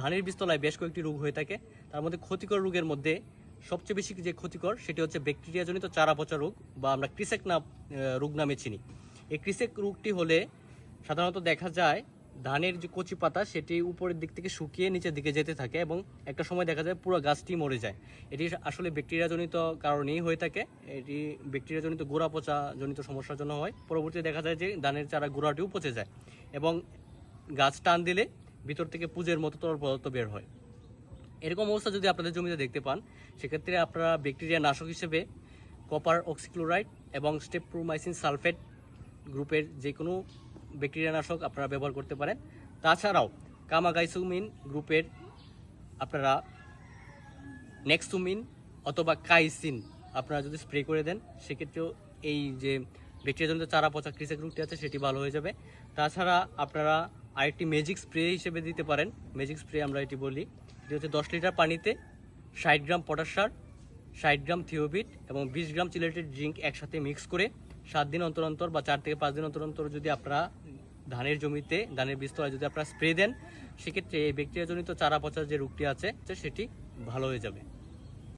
ধানের বীজতলায় বেশ কয়েকটি রোগ হয়ে থাকে। তার মধ্যে ক্ষতিকর রোগের মধ্যে সবচেয়ে বেশি যে ক্ষতিকর সেটি হচ্ছে ব্যাকটেরিয়াজনিত চারা পচা রোগ বা আমরা ক্রিসেক না রোগ নামে চিনি। এই ক্রিসেক রোগটি হলে সাধারণত দেখা যায় ধানের যে কচি পাতা সেটি উপরের দিক থেকে শুকিয়ে নিচের দিকে যেতে থাকে এবং একটা সময় দেখা যায় পুরো গাছটি মরে যায়। এটি আসলে ব্যাকটেরিয়াজনিত কারণেই হয়ে থাকে। এটি ব্যাকটেরিয়াজনিত গোড়া পচা জনিত সমস্যার জন্য হয়। পরবর্তীতে দেখা যায় যে ধানের চারা গোড়াটিও পচে যায় এবং গাছ টান দিলে ভিতর থেকে পুজের মতো তরল পদার্থ বের হয়। এরকম অবস্থা যদি আপনাদের জমিতে দেখতে পান, সেক্ষেত্রে আপনারা ব্যাকটেরিয়া নাশক হিসেবে কপার অক্সিক্লোরাইড এবং স্টেপ্রোমাইসিন সালফেট গ্রুপের যে কোনো ব্যাকটেরিয়া নাশক আপনারা ব্যবহার করতে পারেন। তাছাড়াও কামাগাইসুমিন গ্রুপের আপনারা নেক্সুমিন অথবা কাইসিন আপনারা যদি স্প্রে করে দেন, সেক্ষেত্রেও এই যে ব্যাকটেরিয়াজনিত চারা পচা কৃষক রোগটি আছে, সেটি ভালো হয়ে যাবে। তাছাড়া আপনারা আরেকটি ম্যাজিক স্প্রে হিসেবে দিতে পারেন। ম্যাজিক স্প্রে আমরা এটি বলি। এটি হচ্ছে দশ লিটার পানিতে ষাট গ্রাম পটাশ সার, ষাট গ্রাম থিওবিট এবং বিশ গ্রাম চিলেটেড জিঙ্ক একসাথে মিক্স করে সাত দিন অন্তর অন্তর বা চার থেকে পাঁচ দিন অন্তর অন্তর যদি আপনারা ধানের জমিতে, ধানের বীজতলায় যদি আপনারা স্প্রে দেন, সেক্ষেত্রে এই ব্যাকটেরিয়াজনিত চারা পচার যে রোগটি আছে, সেটি ভালো হয়ে যাবে।